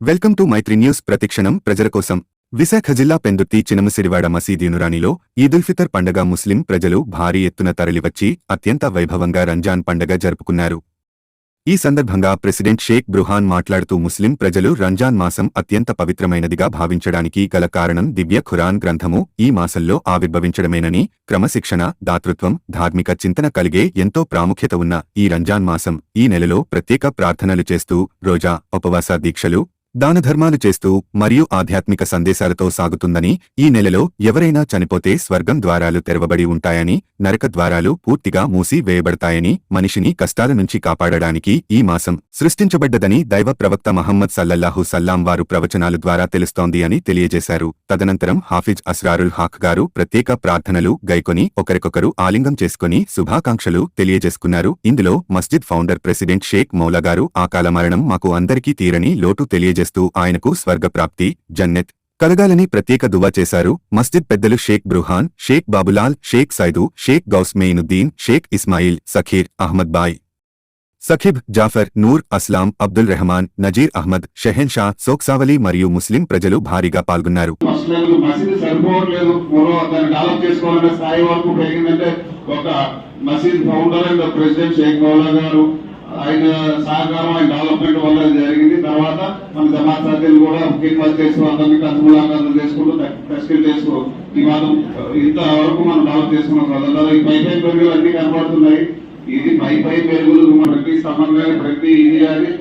Welcome to Mythri news ప్రతిక్షణం ప్రజల కోసం. విశాఖ జిల్లా పెందుర్తి చినమసిరివాడ మసీదీనురానిలో ఈదుల్ఫితర్ పండగ ముస్లిం ప్రజలు భారీ ఎత్తున తరలివచ్చి అత్యంత వైభవంగా రంజాన్ పండగ జరుపుకున్నారు. ఈ సందర్భంగా ప్రెసిడెంట్ షేక్ బృహాన్ మాట్లాడుతూ ముస్లిం ప్రజలు రంజాన్ మాసం అత్యంత పవిత్రమైనదిగా భావించడానికి గల కారణం దివ్య ఖురాన్ గ్రంథము ఈ మాసంలో ఆవిర్భవించడమేనని క్రమశిక్షణ దాతృత్వం ధార్మిక చింతన కలిగే ఎంతో ప్రాముఖ్యత ఉన్న ఈ రంజాన్ మాసం ఈ నెలలో ప్రత్యేక ప్రార్థనలు చేస్తూ రోజా ఉపవాస దీక్షలు దానధర్మాలు చేస్తూ మరియు ఆధ్యాత్మిక సందేశాలతో సాగుతుందని ఈ నెలలో ఎవరైనా చనిపోతే స్వర్గం ద్వారాలు తెరవబడి ఉంటాయని నరక ద్వారాలు పూర్తిగా మూసి వేయబడతాయని మనిషిని కష్టాల నుంచి కాపాడడానికి ఈ మాసం సృష్టించబడ్డదని దైవ ప్రవక్త మహమ్మద్ సల్లల్లాహు సల్లాం వారు ప్రవచనాలు ద్వారా తెలుస్తోంది అని తెలియజేశారు. తదనంతరం హాఫిజ్ అస్రారుల్ హాక్ గారు ప్రత్యేక ప్రార్థనలు గైకొని ఒకరికొకరు ఆలింగం చేసుకుని శుభాకాంక్షలు తెలియజేసుకున్నారు. ఇందులో మస్జిద్ ఫౌండర్ ప్రెసిడెంట్ షేక్ మౌలా గారు మరణం మాకు అందరికీ తీరని లోటు చేస్తూ ఆయనకు స్వర్గప్రాప్తి జన్నెత్. కలగాలని ప్రత్యేక దువా చేశారు. మస్జిద్ పెద్దలు షేక్ బృహాన్ షేక్ బాబులాల్ షేక్ సైదు షేక్ గౌస్ మెయినుద్దీన్ షేక్ ఇస్మాయిల్ సఖీర్ అహ్మద్ బాయ్. సఖిబ్ జాఫర్ నూర్ అస్లాం అబ్దుల్ రెహమాన్ నజీర్ అహ్మద్ షెహెన్ షా సోక్సావలి మరియు ముస్లిం ప్రజలు భారీగా పాల్గొన్నారు. ఆయన సహకారం ఆయన డెవలప్మెంట్ వల్ల జరిగింది. తర్వాత మన జమాత్ కూడా ఖిద్మత్ చేస్తూ అందరినీ కథములాకాలు చేసుకుంటూ టెస్టులు చేస్తూ ఈ మాత్రం ఇంతవరకు మనం డెవలప్ చేసుకున్నాం కదా ఈ పై పై పెరుగులు అన్ని కనబడుతున్నాయి. ఇది పై పై పెరుగులు ప్రతి సమన్వయం ప్రతి ఇది కానీ.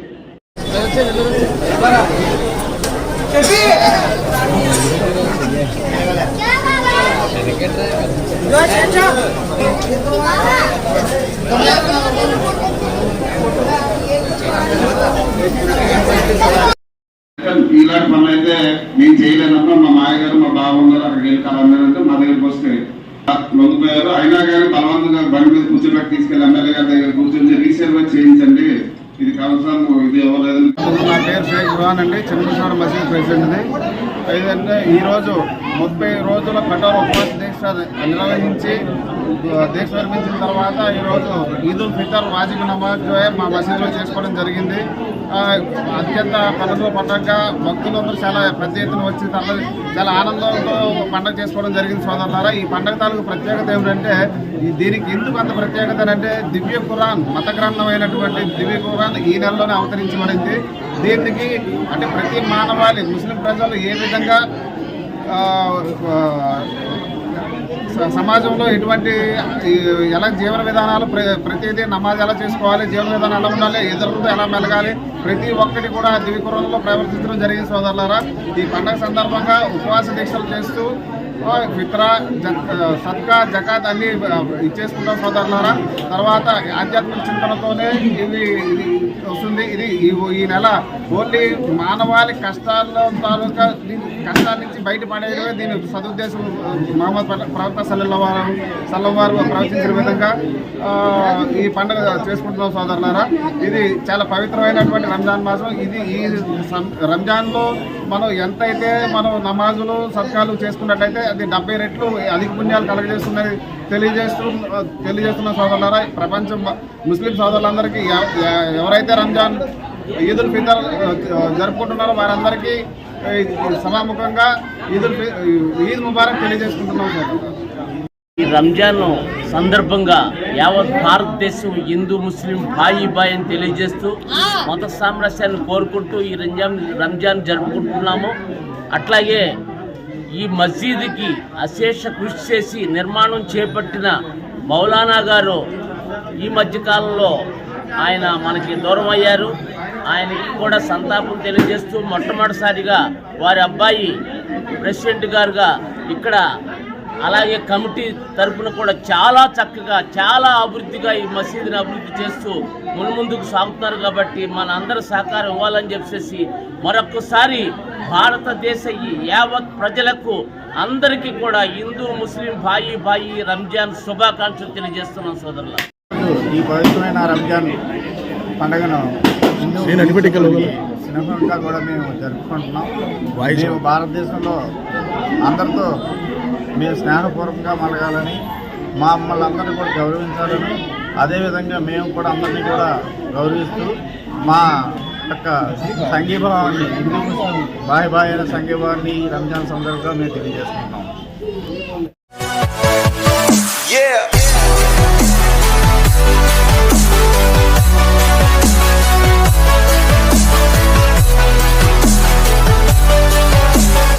ఇలాంటి పనులు అయితే నేను చేయలేదమ్మా మా మాయగారు మా బావగారు అక్కడికి వెళ్ళి కలవలేదంటే మా దగ్గరికి వస్తే లొంగిపోయారు అయినా కానీ బలవంతంగా బండి మీద కూర్చోబెట్టి తీసుకెళ్ళి ఎమ్మెల్యే గారి దగ్గర కూర్చొని రీసర్వే చేయించండి. ఇది కనీసం ఇది ఇవ్వలేదు నా పేరు షేక్ జుహాన్ అండి చంద్రశేఖర మసీద్ ప్రెసిడెంట్ని ఏదంటే ఈరోజు ముప్పై రోజుల కఠోర ఉపవాస దీక్ష నిర్వహించి దీక్ష విరమించిన తర్వాత ఈరోజు ఈదుల్ ఫితర్ వాజిబ్ నమాజ్ మా మసీద్లో చేసుకోవడం జరిగింది. అత్యంత పండుగ పండగ భక్తులందరూ చాలా పెద్ద ఎత్తున వచ్చి తరలి చాలా ఆనందంతో పండగ చేసుకోవడం జరిగింది సోదరులారా. ఈ పండగ తాలూకు ప్రత్యేకత ఏమిటంటే దీనికి ఎందుకు అంత ప్రత్యేకత అంటే దివ్య ఖురాన్ మత గ్రంథమైనటువంటి దివ్య ఖురాన్ ఈ నెలలోనే అవతరించబడింది. దీనికి అంటే ప్రతి మానవాళి ముస్లిం ప్రజలు ఏ విధంగా సమాజంలో ఎటువంటి ఎలా జీవన విధానాలు ప్రతిదీ నమాజ్ ఎలా చేసుకోవాలి జీవన విధానం ఎలా ఉండాలి ఇతరులతో ఎలా మెలగాలి ప్రతి ఒక్కటి కూడా దివికురంలో ప్రవర్తించడం జరిగింది సోదరులారా. ఈ పండగ సందర్భంగా ఉపవాస దీక్షలు చేస్తూ ఫిత్రా జ- జకాత్ అన్ని ఇచ్చేసుకుంటాం సోదరులారా. తర్వాత ఆధ్యాత్మిక చింతనతోనే ఇది ఇది వస్తుంది. ఇది ఈ- ఈ నెల ఓన్లీ మానవాళి కష్టాల్లో తాలూకా దీని కష్టాల నుంచి బయటపడేయడమే దీని సదుద్దేశం మహమ్మద్ ప్రవక్త సల్లల్లా వారు సల్లం ప్రవచించిన విధంగా ఈ పండుగ చేసుకుంటున్నాం సోదరులారా. ఇది చాలా పవిత్రమైనటువంటి రంజాన్ మాసం. ఇది ఈ సం- రంజాన్లో మనం ఎంతైతే మనం నమాజులు సత్కాలు చేసుకున్నట్టయితే అది డెబ్బై రెట్లు అధిక పుణ్యాలు కలగజేస్తున్నది తెలియజేస్తూ తెలియజేస్తున్న సోదరులారా ప్రపంచం ముస్లిం సోదరులందరికీ ఎవరైతే రంజాన్ ఈదుల్ ఫితర్ జరుపుకుంటున్నారో వారందరికీ సమాముఖంగా సభాముఖంగా ఈదుల్ ఈద్ ముబారక్ తెలియజేసుకుంటున్నాం సార్. ఈ రంజాన్ సందర్భంగా యావత్ భారతదేశం హిందూ ముస్లిం భాయి బాయ్ అని తెలియజేస్తూ మత సామరస్యాన్ని కోరుకుంటూ ఈ రంజాన్ రంజాన్ జరుపుకుంటున్నాము. అట్లాగే ఈ మసీదుకి అశేష కృషి చేసి నిర్మాణం చేపట్టిన మౌలానా గారు ఈ మధ్యకాలంలో ఆయన మనకి దూరం అయ్యారు. ఆయనకి కూడా సంతాపం తెలియజేస్తూ మొట్టమొదటిసారిగా వారి అబ్బాయి ప్రెసిడెంట్ గారుగా ఇక్కడ అలాగే కమిటీ తరపున కూడా చాలా చక్కగా చాలా అభివృద్ధిగా ఈ మసీదుని అభివృద్ధి చేస్తూ మున్ముందుకు సాగుతున్నారు కాబట్టి మన అందరి సహకారం ఇవ్వాలని చెప్పేసి మరొకసారి భారతదేశ ఈ యావత్ ప్రజలకు అందరికీ కూడా హిందూ ముస్లిం భాయి భాయి రంజాన్ శుభాకాంక్షలు తెలియజేస్తున్నాం సోదరులు ఈ పవిత్రమైన రంజాన్ పండుగను సినిమాగా కూడా మేము జరుపుకుంటున్నాం మేము భారతదేశంలో అందరితో మేము స్నేహపూర్వకంగా మలగాలని మా మమ్మల్ని అందరినీ కూడా గౌరవించాలని అదేవిధంగా మేము కూడా అందరినీ కూడా గౌరవిస్తూ మా యొక్క సంఘీభావాన్ని హిందూ ముస్లిం బాయ్ బాయ్ అయిన సంఘీభావాన్ని రంజాన్ సందర్భంగా మేము తెలియజేసుకుంటాం Yeah.